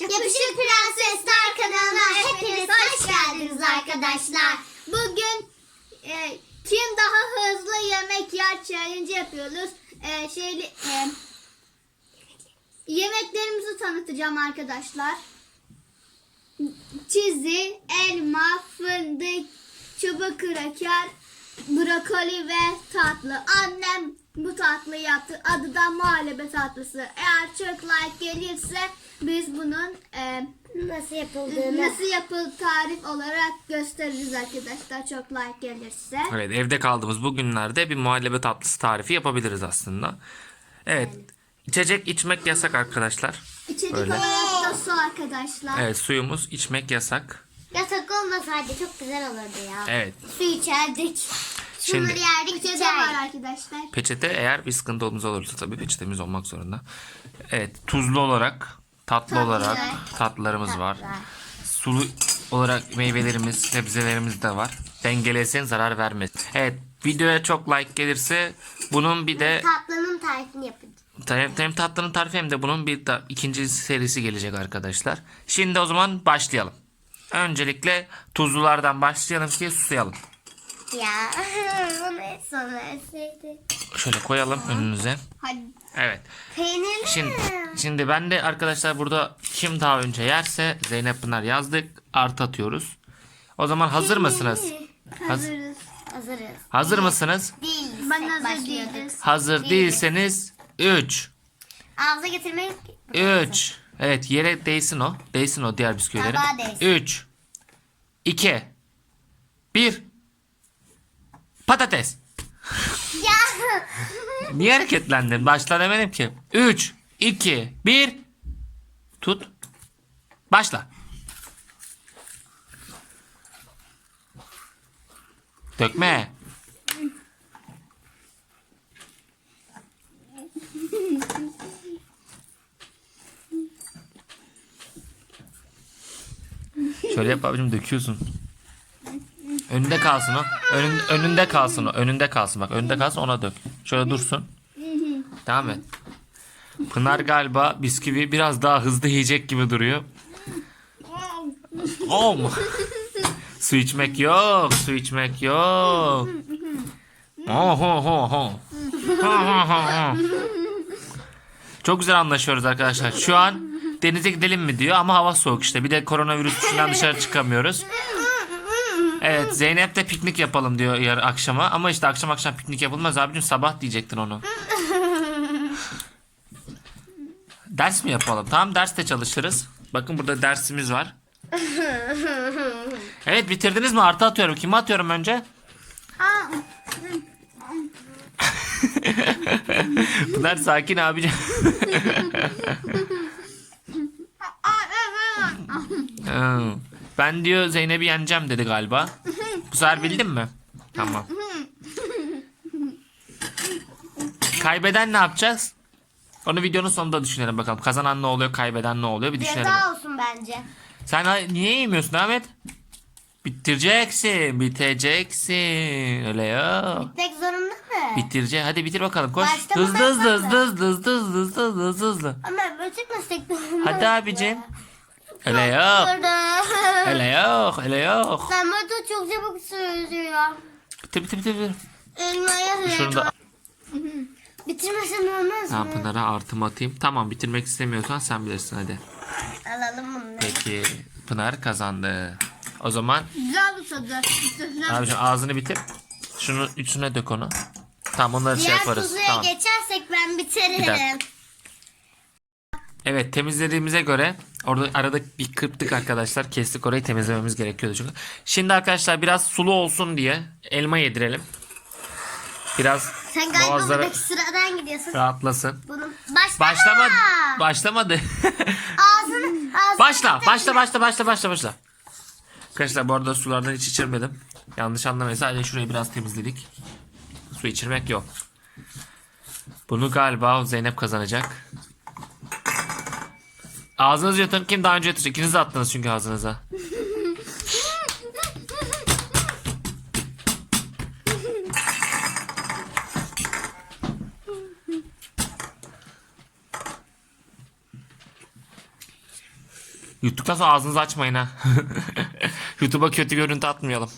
Yapışık Prensesler kanalına hepiniz hoş geldiniz arkadaşlar. Bugün e, kim daha hızlı yemek yer challenge yapıyoruz. E, şeyli, e, yemeklerimizi tanıtacağım arkadaşlar. Çizi, elma, fındık, çubuk kraker, brokoli ve tatlı. Annem bu tatlıyı yaptı. Adı da muhallebi tatlısı. Eğer çok like gelirse biz bunun e, Nasıl yapıldığını. Nasıl yapılır tarif olarak gösteririz arkadaşlar çok like gelirse. Evet evde kaldığımız bu günlerde bir muhallebi tatlısı tarifi yapabiliriz aslında. Evet. içecek içmek yasak arkadaşlar. İçecek Öyle. olarak da su arkadaşlar. Evet suyumuz içmek yasak. Yasak olmasaydı çok güzel olurdu ya. Evet. Su içerdik. Şimdi Şunları yerdik Peçete var içerdik. arkadaşlar. peçete eğer bir sıkıntı olursa tabii peçetemiz olmak zorunda. Evet tuzlu olarak tatlı Tatlı. olarak tatlılarımız var. Sulu olarak meyvelerimiz, sebzelerimiz de var. Dengelesin, zarar vermesin. Evet, videoya çok like gelirse bunun bir de Tatlının tarifini yapacağız. hem, hem tatlının tarifi hem de bunun bir da, ikinci serisi gelecek arkadaşlar. Şimdi o zaman başlayalım. Öncelikle tuzlulardan başlayalım ki susayalım. Ya bunu en son verseydi. Şöyle koyalım önünüze. Hadi. Evet. Peynirli Şimdi mi? şimdi ben de arkadaşlar burada kim daha önce yerse Zeynep Pınar yazdık. Artı atıyoruz. O zaman hazır mısınız? Haz- Hazırız. Hazırız. hazır mısınız? Değil. Ben hazır değiliz. Hazır değilseniz 3 Ağza getirmek 3 Evet yere değsin o. Değsin o diğer bisküvilerin. Tabağa değsin. 3 2 1 Patates. Ya. Niye hareketlendin? Başla demedim ki. 3 2 1 Tut. Başla. Dökme. Şöyle yap abicim döküyorsun. Önünde kalsın o. Önün, önünde kalsın o. Önünde kalsın bak. Önünde kalsın ona dök. Şöyle dursun. Devam et. Pınar galiba bisküvi biraz daha hızlı yiyecek gibi duruyor. Om. su içmek yok. Su içmek yok. Oho ho ho. Ho, ho, ho. Çok güzel anlaşıyoruz arkadaşlar. Şu an denize gidelim mi diyor ama hava soğuk işte. Bir de koronavirüs yüzünden dışarı çıkamıyoruz. Evet Zeynep de piknik yapalım diyor yarın akşama. Ama işte akşam akşam piknik yapılmaz abicim sabah diyecektin onu. Ders mi yapalım? Tamam derste çalışırız. Bakın burada dersimiz var. Evet bitirdiniz mi? Artı atıyorum. Kime atıyorum önce? Pınar sakin abicim. Ha, ben diyor Zeynep'i yeneceğim dedi galiba. Bu sefer bildin mi? Tamam. Kaybeden ne yapacağız? Onu videonun sonunda düşünelim bakalım. Kazanan ne oluyor, kaybeden ne oluyor bir düşünelim. Ceza olsun bence. Sen niye yemiyorsun Ahmet? Bitireceksin, biteceksin. Öyle ya. Tek zorunda mı? Bitirecek. Hadi bitir bakalım koş. Hızlı hızlı hızlı hızlı hızlı hızlı hızlı hızlı hızlı. Ama böyle çıkmasak Hadi abicim. Öyle yok. Öyle yok. Öyle yok. Sen burada çok çabuk söylüyor. Bitir bitir bitir. bitir. Elmaya Şunu da Bitirmesen olmaz mı? Pınar'a artım atayım. Tamam bitirmek istemiyorsan sen bilirsin hadi. Alalım bunu. Peki Pınar kazandı. O zaman Güzel bir tadı. Güzel. abicim ağzını bitir. Şunu üstüne dök onu. Tamam onları şey Diğer yaparız. tuzluya Tamam. geçersek ben Bir bitiririm. dakika. Evet temizlediğimize göre orada arada bir kırptık arkadaşlar. Kestik orayı temizlememiz gerekiyordu çünkü. Şimdi arkadaşlar biraz sulu olsun diye elma yedirelim. Biraz Sen galiba boğazları buradaki sıradan gidiyorsun. rahatlasın. Bunun başlama. Başlama başlamadı. Ağzını, ağzını başla, başla, başla, başla, başla, başla. Arkadaşlar bu arada sulardan hiç içirmedim. Yanlış anlamayın. Sadece şurayı biraz temizledik. Su içirmek yok. Bunu galiba Zeynep kazanacak. Ağzınızı yutun. Kim daha önce yutacak? İkiniz de attınız çünkü ağzınıza. Yuttuktan sonra ağzınızı açmayın ha. YouTube'a kötü görüntü atmayalım.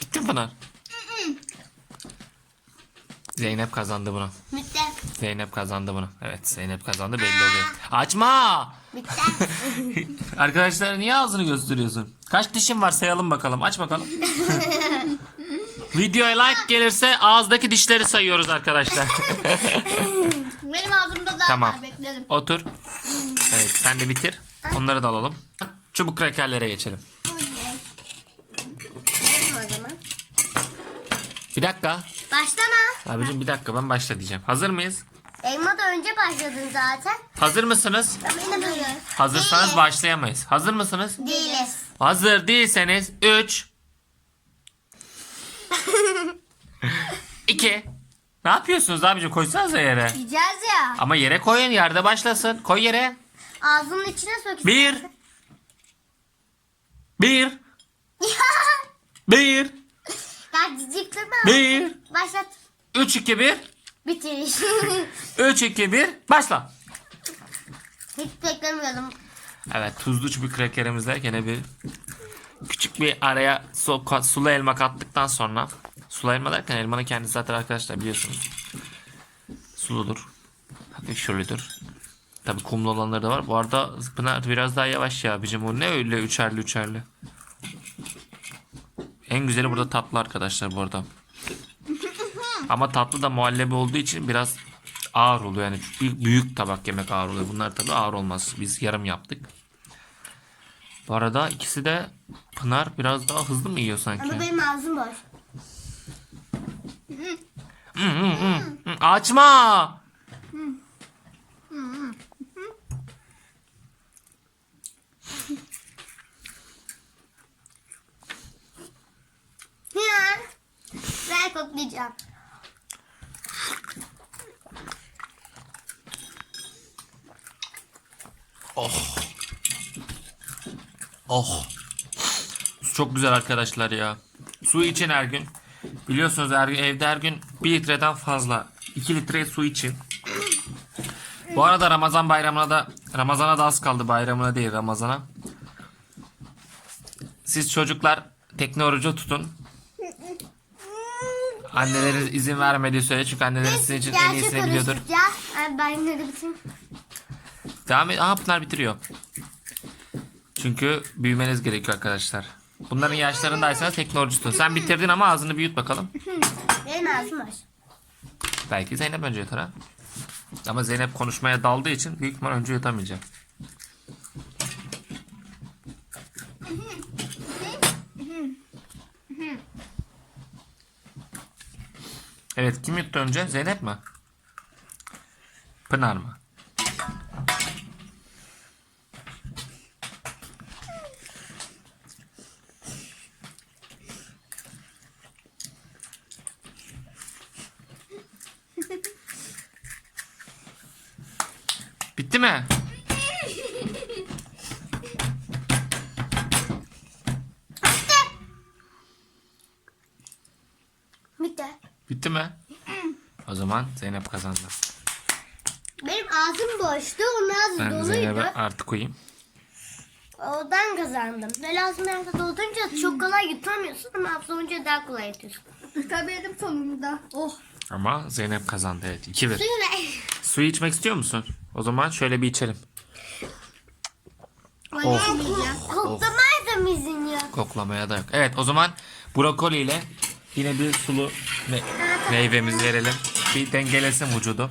Bitti mi Pınar? Zeynep kazandı bunu. Bitti. Zeynep kazandı bunu. Evet Zeynep kazandı belli oluyor. Açma! Bitti. Arkadaşlar niye ağzını gösteriyorsun? Kaç dişin var sayalım bakalım. Aç bakalım. Videoya like gelirse ağızdaki dişleri sayıyoruz arkadaşlar. Benim ağzımda daha Tamam. var bekledim. Otur. Evet sen de bitir. Onları da alalım. Çubuk krakerlere geçelim. Gidelim o zaman. Bir dakika. Başlama. Abicim bir dakika ben başla diyeceğim. Hazır mıyız? Elma da önce başladın zaten. Hazır mısınız? Benim hayır. Hazırsanız başlayamayız. Hazır mısınız? Değiliz. Hazır değilseniz 3 2 Ne yapıyorsunuz abicim? Koysanıza yere. Yiyeceğiz ya. Ama yere koyun. Yerde başlasın. Koy yere. Ağzının içine sok. Bir. Bir. Bir. ya cicik durma. Bir. Başlat. 3 2 1. Bitir. 3 2 1. Başla. Hiç beklemiyordum. Evet tuzlu çubuk krakerimizle gene bir küçük bir araya su, sulu elma kattıktan sonra sulu elma derken elmanın kendisi zaten arkadaşlar biliyorsunuz suludur. Hafif şölüdür. Tabi kumlu olanları da var. Bu arada Pınar biraz daha yavaş ya abicim. O ne öyle üçerli üçerli. En güzeli burada tatlı arkadaşlar bu arada. Ama tatlı da muhallebi olduğu için biraz ağır oluyor. Yani büyük, büyük tabak yemek ağır oluyor. Bunlar tabi ağır olmaz. Biz yarım yaptık. Bu arada ikisi de Pınar biraz daha hızlı mı yiyor sanki? Ama benim ağzım boş. Hı, hı, hı. Hı, Açma! Ya. Ben koklayacağım. Oh. Su çok güzel arkadaşlar ya. Su için her gün. Biliyorsunuz her gün, evde her gün 1 litreden fazla. 2 litre su için. Bu arada Ramazan bayramına da Ramazana da az kaldı bayramına değil Ramazana. Siz çocuklar tekne orucu tutun. Anneleriniz izin vermediği sürece çünkü anneleriniz sizin için en iyisini biliyordur. ben de bitireyim. Devam et. Aha Pınar bitiriyor. Çünkü büyümeniz gerekiyor arkadaşlar. Bunların yaşlarındaysanız teknoloji tutun. Sen bitirdin ama ağzını büyüt bakalım. Benim ağzım boş. Belki Zeynep önce yutar ha. Ama Zeynep konuşmaya daldığı için büyük ihtimal önce yutamayacak. Evet kim yuttu önce? Zeynep mi? Pınar mı? Bitti mi? Bitti. Bitti mi? O zaman Zeynep kazandı. Benim ağzım boştu. Onun ağzı Ben doluydu. Zeynep'e artı koyayım. Oradan kazandım. Böyle ağzım yanında doldurunca çok kolay yutamıyorsun ama olunca daha kolay yutuyorsun. Yutabildim sonunda. Oh. Ama Zeynep kazandı evet. 2-1. Suyu içmek istiyor musun? O zaman şöyle bir içelim. Oh. Koklamaya da mı izin yok? Koklamaya da yok. Evet o zaman brokoli ile yine bir sulu me- meyvemizi verelim. Bir dengelesin vücudu.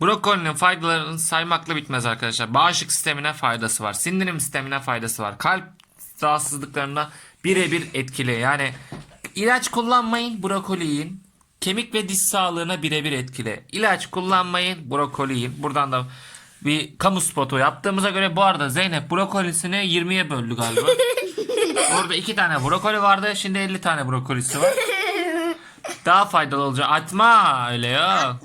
Brokolinin faydalarını saymakla bitmez arkadaşlar. Bağışıklık sistemine faydası var. Sindirim sistemine faydası var. Kalp rahatsızlıklarına birebir etkili. Yani ilaç kullanmayın brokoli yiyin. Kemik ve diş sağlığına birebir etkili. İlaç kullanmayın brokoli yiyin. Buradan da bir kamu spotu yaptığımıza göre bu arada Zeynep brokolisini 20'ye böldü galiba. Orada iki tane brokoli vardı. Şimdi 50 tane brokolisi var. Daha faydalı olacak. Atma öyle ya.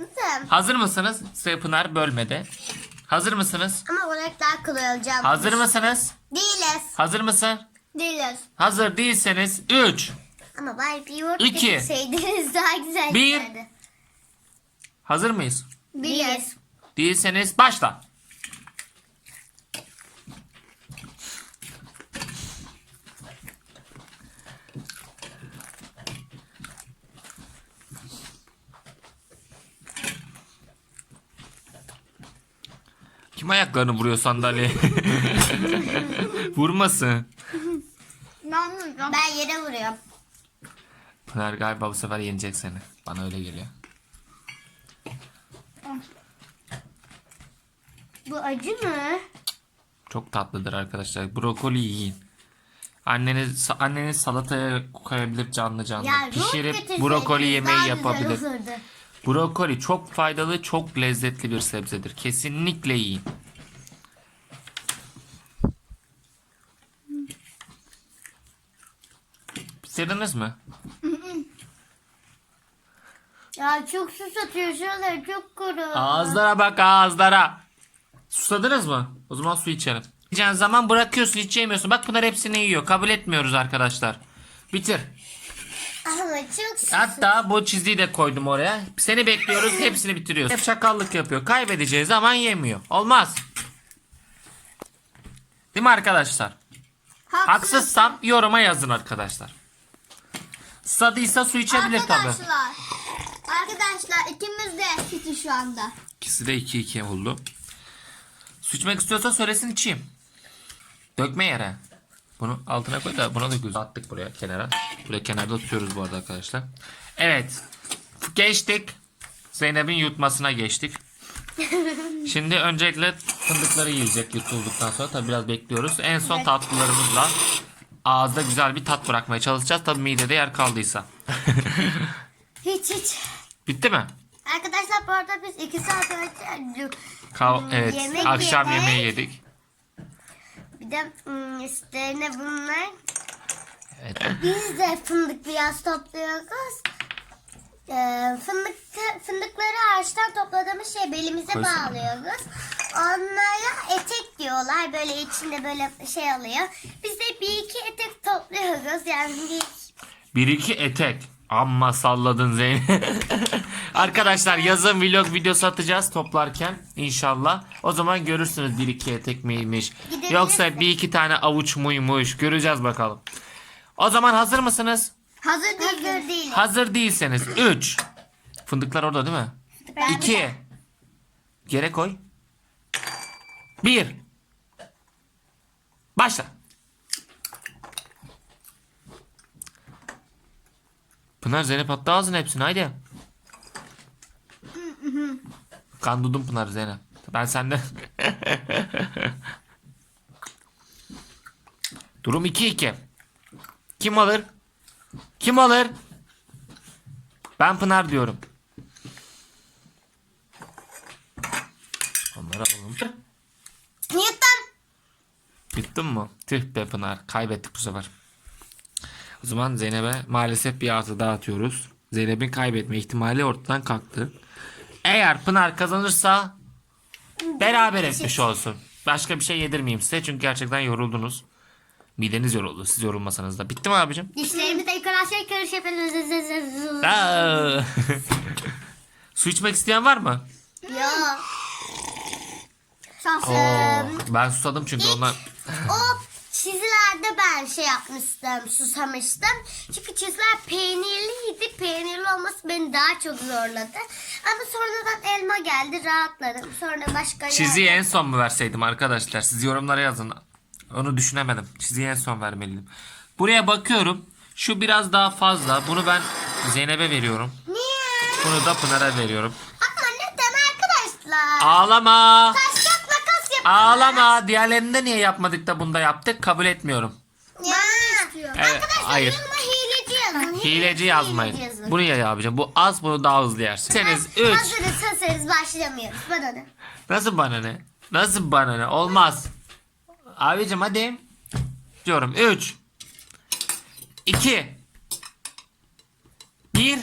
Hazır mısınız? Pınar bölmedi. Hazır mısınız? Ama olarak daha kolay olacağım. Hazır mısınız? Değiliz. Hazır mısın? Değiliz. Hazır değilseniz 3, Ama bari bir yoğurt İki. getirseydiniz daha güzel Bir. giderdi. Hazır mıyız? Biliyoruz. Değilseniz başla. Kim ayaklarını vuruyor sandalyeye? Vurmasın. Ben yere vuruyorum. Pınar galiba bu sefer yenecek seni. Bana öyle geliyor. Bu acı mı? Çok tatlıdır arkadaşlar. Brokoli yiyin. Anneniz anneniz salataya koyabilir canlı canlı. Ya Pişirip brokoli yemeği yapabilir. Brokoli çok faydalı, çok lezzetli bir sebzedir. Kesinlikle yiyin. Bitirdiniz mi? Ya çok sus atıyor şuraları çok kuru. Ağızlara bak ağızlara. Susadınız mı? O zaman su içelim. Yiyeceğin zaman bırakıyorsun hiç yemiyorsun. Bak bunlar hepsini yiyor. Kabul etmiyoruz arkadaşlar. Bitir. Ama çok sus. Hatta bu çizgiyi de koydum oraya. Seni bekliyoruz hepsini bitiriyoruz. Hep şakallık yapıyor. Kaybedeceği zaman yemiyor. Olmaz. Değil mi arkadaşlar? Haksızsam yoruma yazın arkadaşlar. Susadıysa su içebilir tabi. Arkadaşlar. Arkadaşlar ikimiz de eşitiz şu anda. İkisi de 2-2 oldu. Su içmek istiyorsa söylesin içeyim. Dökme yere. Bunu altına koy da buna döküyoruz. Attık buraya kenara. Buraya kenarda tutuyoruz bu arada arkadaşlar. Evet. Geçtik. Zeynep'in yutmasına geçtik. Şimdi öncelikle fındıkları yiyecek yutulduktan sonra tabi biraz bekliyoruz. En son tatlılarımızla ağızda güzel bir tat bırakmaya çalışacağız. Tabi midede yer kaldıysa. Hiç hiç. Bitti mi? Arkadaşlar bu arada biz iki saat önce Kav Hmm, evet. yemek akşam yedik. yemeği yedik. bir de ım, üstlerine bunlar. Evet. Biz de fındık biraz topluyoruz. Ee, fındık, fındıkları ağaçtan topladığımız şey belimize Koysana. bağlıyoruz. Onlara etek diyorlar. Böyle içinde böyle şey alıyor. Biz de bir iki etek topluyoruz. Yani bir Bir iki etek. Amma salladın Zeynep. Arkadaşlar yazın vlog videosu atacağız toplarken inşallah. O zaman görürsünüz bir iki etek miymiş. Yoksa bir iki tane avuç muymuş. Göreceğiz bakalım. O zaman hazır mısınız? Hazır hazır değiliz. değil. Hazır değilseniz 3. Fındıklar orada değil mi? Ben- 2. Gere koy. 1. Başla. Pınar Zeynep attı ağzına hepsini haydi. Kandudum Pınar Zeynep. Ben sende. Durum 2-2. Kim alır? Kim alır? Ben Pınar diyorum. Onları alalım. Newton. Bittin mi? Tüh be Pınar. Kaybettik bu sefer. O zaman Zeynep'e maalesef bir artı daha atıyoruz. Zeynep'in kaybetme ihtimali ortadan kalktı. Eğer Pınar kazanırsa beraber etmiş olsun. Başka bir şey yedirmeyeyim size çünkü gerçekten yoruldunuz. Mideniz yoruldu. Siz yorulmasanız da. Bitti mi abicim? Dişlerimizi aşağı karış. Aa! Su içmek isteyen var mı? Şanslı. Oo, ben susadım çünkü onlar... O çizilerde ben şey yapmıştım, susamıştım. Çünkü çiziler peynirliydi. Peynirli olması beni daha çok zorladı. Ama sonradan elma geldi, rahatladım. Sonra başka Çiziyi yerden- en son mu verseydim arkadaşlar? Siz yorumlara yazın. Onu düşünemedim. Çiziyi en son vermeliydim. Buraya bakıyorum. Şu biraz daha fazla. Bunu ben Zeynep'e veriyorum. Niye? Bunu da Pınar'a veriyorum. Ama neden arkadaşlar? Ağlama. Taş kağıt makas yapın. Ağlama. Diğerlerinde niye yapmadık da bunda yaptık? Kabul etmiyorum. Ya. Evet, Arkadaşlar hayır. yanıma hileci yazın. Hileci yazmayın. yazın. Bunu ya abicim. Bu az bunu daha hızlı yersin. Seniz 3. Hazırız hazırız başlamıyoruz. Bana ne? Nasıl bana ne? Nasıl bana ne? Olmaz. Abicim hadi. Diyorum 3 2 1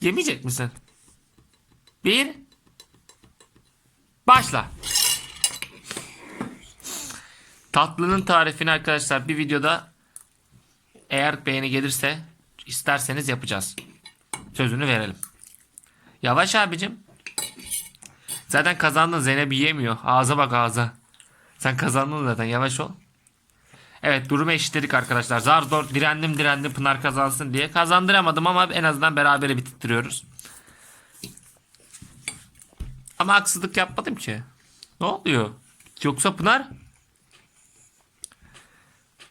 Yemeyecek misin? 1 Başla. Tatlının tarifini arkadaşlar bir videoda eğer beğeni gelirse isterseniz yapacağız. Sözünü verelim. Yavaş abicim. Zaten kazandın Zeynep yiyemiyor. Ağza bak ağza. Sen kazandın zaten yavaş ol. Evet durumu eşitledik arkadaşlar. Zar zor direndim direndim Pınar kazansın diye. Kazandıramadım ama en azından berabere bitirtiyoruz. Ama haksızlık yapmadım ki. Ne oluyor? Yoksa Pınar?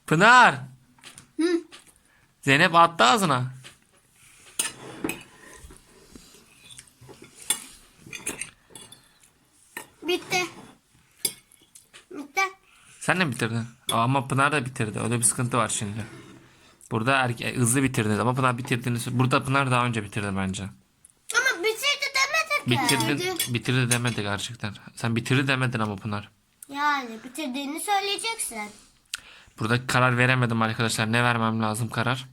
Pınar. Zeynep attı ağzına. Bitti. Sen de mi bitirdin? Ama Pınar da bitirdi. Öyle bir sıkıntı var şimdi. Burada erke- hızlı bitirdiniz ama Pınar bitirdiğini sö- Burada Pınar daha önce bitirdi bence. Ama bitirdi demedik ki. Bitirdin, bitirdi demedi gerçekten. Sen bitirdi demedin ama Pınar. Yani bitirdiğini söyleyeceksin. Burada karar veremedim arkadaşlar. Ne vermem lazım karar?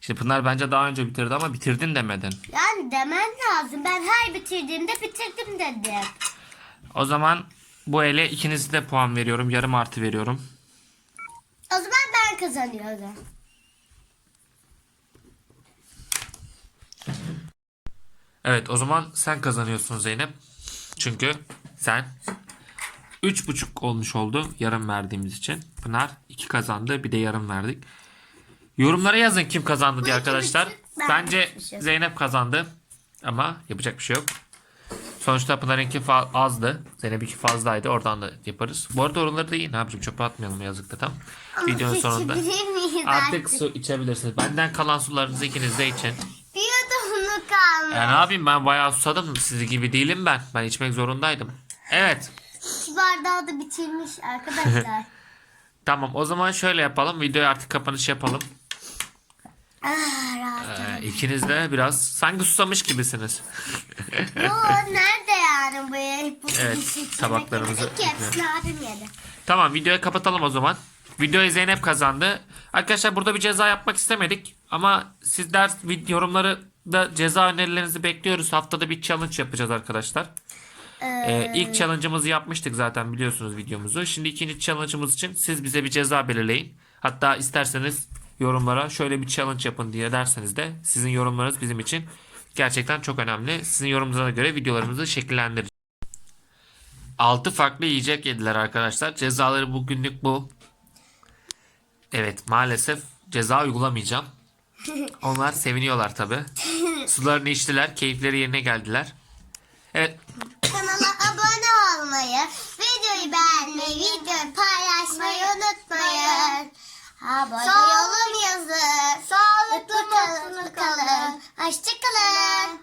Şimdi Pınar bence daha önce bitirdi ama bitirdin demedin. Yani demen lazım. Ben her bitirdiğimde bitirdim dedim. O zaman bu ele ikinizi de puan veriyorum. Yarım artı veriyorum. O zaman ben kazanıyorum. Evet o zaman sen kazanıyorsun Zeynep. Çünkü sen 3,5 olmuş oldu yarım verdiğimiz için. Pınar 2 kazandı bir de yarım verdik. Yorumlara yazın kim kazandı diye arkadaşlar. ben Bence. Zeynep kazandı. Ama yapacak bir şey yok. Sonuçta Pınar'ınki azdı. Zeynep'inki fazlaydı. Oradan da yaparız. Bu arada oraları da iyi. Ne yapacağım? Çöpe atmayalım yazık da tam. Ama Videonun sonunda. Artık su içebilirsiniz. Benden kalan sularınızı ikiniz de için. Bir yudumlu kalmış. Ya ne yapayım ben bayağı susadım. Sizi gibi değilim ben. Ben içmek zorundaydım. Evet. Şu bardağı da bitirmiş arkadaşlar. Tamam o zaman şöyle yapalım. Videoya artık kapanış yapalım. ah. Ee, ikiniz de biraz sanki susamış gibisiniz. Nerede bu Evet, tabaklarımızı- yedik ki hepsini abim yedi. tamam videoyu kapatalım o zaman. Videoyu Zeynep kazandı. Arkadaşlar burada bir ceza yapmak istemedik. Ama sizler vid- yorumları da ceza önerilerinizi bekliyoruz. Haftada bir challenge yapacağız arkadaşlar. Ee, ilk challenge'ımızı yapmıştık zaten biliyorsunuz videomuzu. Şimdi ikinci challenge'ımız için siz bize bir ceza belirleyin. Hatta isterseniz yorumlara şöyle bir challenge yapın diye derseniz de sizin yorumlarınız bizim için gerçekten çok önemli. Sizin yorumlarına göre videolarımızı şekillendireceğiz. 6 farklı yiyecek yediler arkadaşlar. Cezaları bugünlük bu. Evet maalesef ceza uygulamayacağım. Onlar seviniyorlar tabi. Sularını içtiler, keyifleri yerine geldiler. Evet Kanala abone olmayı, videoyu beğenmeyi, videoyu paylaşmayı unutmayın. Abone olun yazın. Sağlıklı kalın. Hoşçakalın.